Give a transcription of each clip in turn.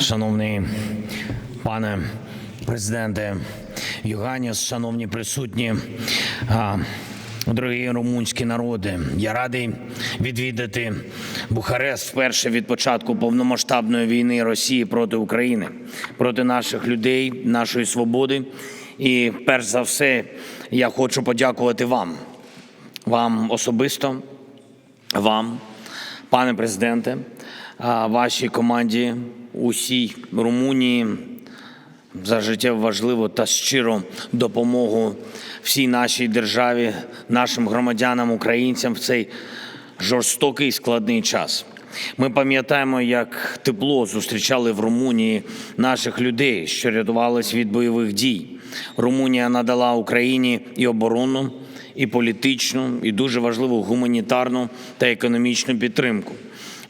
Шановний пане президенте Юганіс, шановні присутні, дорогі румунські народи, я радий відвідати Бухарест вперше від початку повномасштабної війни Росії проти України, проти наших людей, нашої свободи. І перш за все, я хочу подякувати вам, вам особисто, вам, пане президенте, вашій команді, усій Румунії за життєво важливу та щиру допомогу всій нашій державі, нашим громадянам, українцям в цей жорстокий складний час. Ми пам'ятаємо, як тепло зустрічали в Румунії наших людей, що рятувались від бойових дій. Румунія надала Україні і оборонну, і політичну, і дуже важливу гуманітарну та економічну підтримку.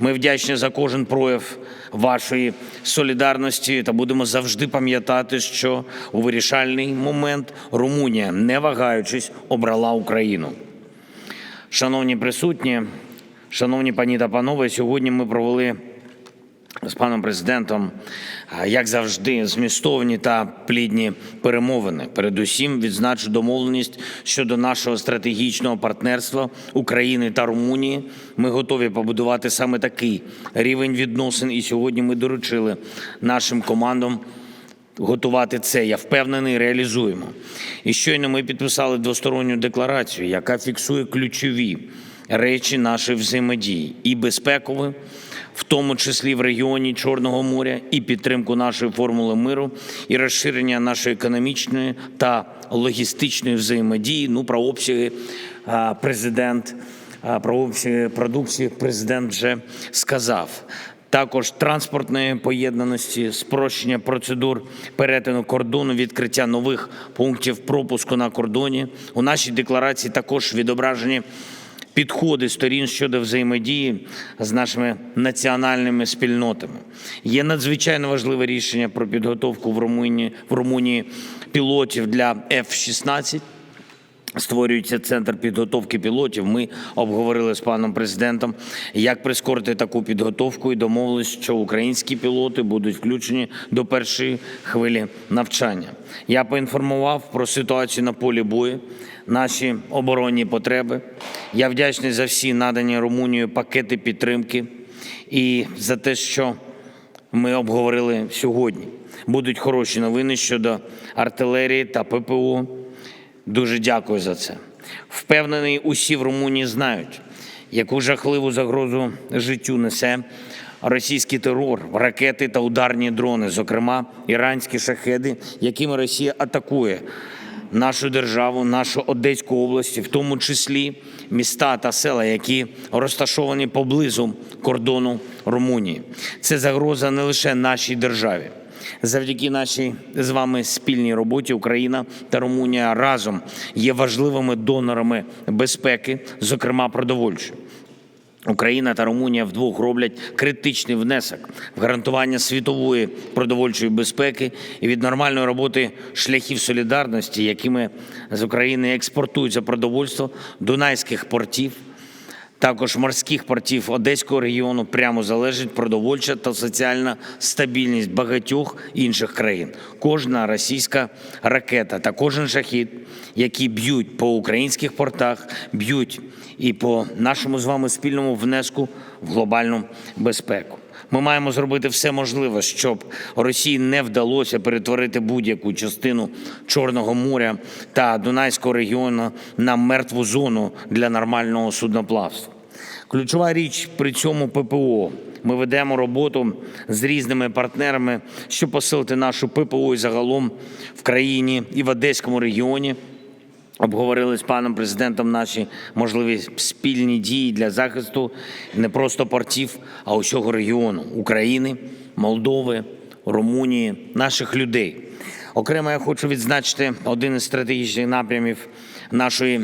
Ми вдячні за кожен прояв вашої солідарності та будемо завжди пам'ятати, що у вирішальний момент Румунія, не вагаючись, обрала Україну. Шановні присутні, шановні пані та панове, сьогодні ми провели з паном президентом, як завжди, змістовні та плідні перемовини. Передусім відзначу домовленість щодо нашого стратегічного партнерства України та Румунії. Ми готові побудувати саме такий рівень відносин. І сьогодні ми доручили нашим командам готувати це. Я впевнений, реалізуємо. І щойно ми підписали двосторонню декларацію, яка фіксує ключові речі нашої взаємодії і безпекові, в тому числі в регіоні Чорного моря, і підтримку нашої формули миру, і розширення нашої економічної та логістичної взаємодії. Ну, про обсяги президент, про обсяги продукції президент вже сказав. Також транспортної поєднаності, спрощення процедур перетину кордону, відкриття нових пунктів пропуску на кордоні. У нашій декларації також відображені підходи сторін щодо взаємодії з нашими національними спільнотами. Є надзвичайно важливе рішення про підготовку в Румунії, в Румунії пілотів для F-16. Створюється центр підготовки пілотів. Ми обговорили з паном президентом, як прискорити таку підготовку і домовились, що українські пілоти будуть включені до першої хвилі навчання. Я поінформував про ситуацію на полі бою, наші оборонні потреби. Я вдячний за всі надані Румунією пакети підтримки і за те, що ми обговорили сьогодні. Будуть хороші новини щодо артилерії та ППО. Дуже дякую за це. Впевнений, усі в Румунії знають, яку жахливу загрозу життю несе російський терор, ракети та ударні дрони, зокрема іранські шахеди, якими Росія атакує нашу державу, нашу Одеську область, в тому числі міста та села, які розташовані поблизу кордону Румунії. Це загроза не лише нашій державі. Завдяки нашій з вами спільній роботі Україна та Румунія разом є важливими донорами безпеки, зокрема продовольчої. Україна та Румунія вдвох роблять критичний внесок в гарантування світової продовольчої безпеки і від нормальної роботи шляхів солідарності, якими з України експортується продовольство дунайських портів, також морських портів Одеського регіону прямо залежить продовольча та соціальна стабільність багатьох інших країн. Кожна російська ракета та кожен шахід, які б'ють по українських портах, б'ють і по нашому з вами спільному внеску в глобальну безпеку. Ми маємо зробити все можливе, щоб Росії не вдалося перетворити будь-яку частину Чорного моря та Дунайського регіону на мертву зону для нормального судноплавства. Ключова річ при цьому ППО. Ми ведемо роботу з різними партнерами, щоб посилити нашу ППО і загалом в країні і в Одеському регіоні. Обговорили з паном президентом наші можливі спільні дії для захисту не просто портів, а усього регіону України, Молдови, Румунії, наших людей. Окремо я хочу відзначити один із стратегічних напрямів нашої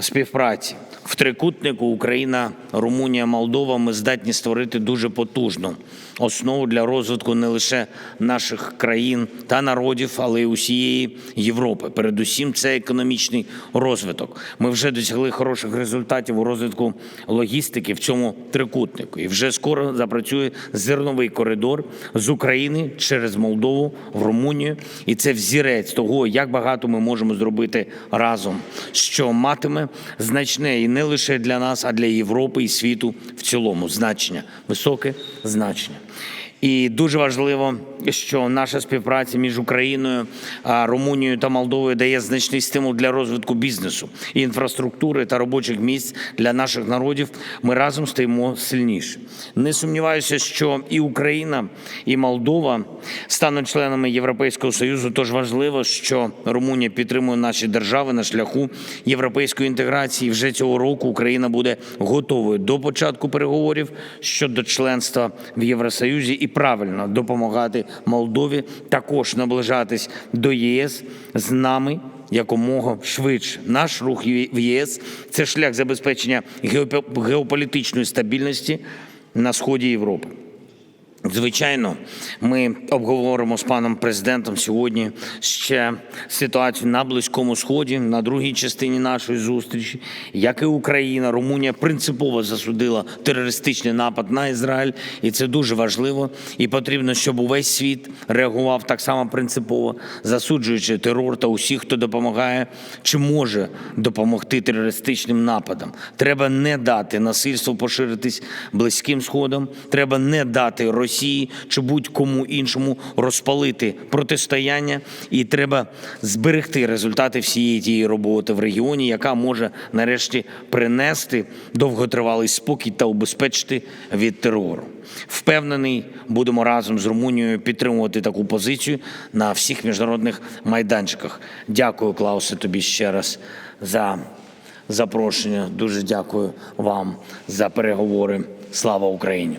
співпраці В трикутнику Україна, Румунія, Молдова ми здатні створити дуже потужну основу для розвитку не лише наших країн та народів, але й усієї Європи. Передусім, це економічний розвиток. Ми вже досягли хороших результатів у розвитку логістики в цьому трикутнику. І вже скоро запрацює зерновий коридор з України через Молдову в Румунію. І це взірець того, як багато ми можемо зробити разом, що матиме значне і не лише для нас, а для Європи і світу в цілому значення, високе значення. І дуже важливо, що наша співпраця між Україною, Румунією та Молдовою дає значний стимул для розвитку бізнесу, інфраструктури та робочих місць для наших народів. Ми разом стаємо сильніше. Не сумніваюся, що і Україна, і Молдова стануть членами Європейського союзу. Тож важливо, що Румунія підтримує наші держави на шляху європейської інтеграції. Вже цього року Україна буде готовою до початку переговорів щодо членства в Євросоюзі і правильно допомагати Молдові також наближатись до єС з нами якомога швидше. Наш рух в ЄС це шлях забезпечення геопо- геополітичної стабільності на сході Європи. Звичайно, ми обговоримо з паном президентом сьогодні ще ситуацію на Близькому Сході, на другій частині нашої зустрічі, як і Україна, Румунія принципово засудила терористичний напад на Ізраїль, і це дуже важливо. І потрібно, щоб увесь світ реагував так само принципово, засуджуючи терор та усіх, хто допомагає чи може допомогти терористичним нападам. Треба не дати насильству поширитись близьким сходом. Треба не дати Росії чи будь-кому іншому розпалити протистояння, і треба зберегти результати всієї тієї роботи в регіоні, яка може нарешті принести довготривалий спокій та убезпечити від терору. Впевнений, будемо разом з Румунією підтримувати таку позицію на всіх міжнародних майданчиках. Дякую, Клаусе, тобі ще раз за запрошення. Дуже дякую вам за переговори. Слава Україні!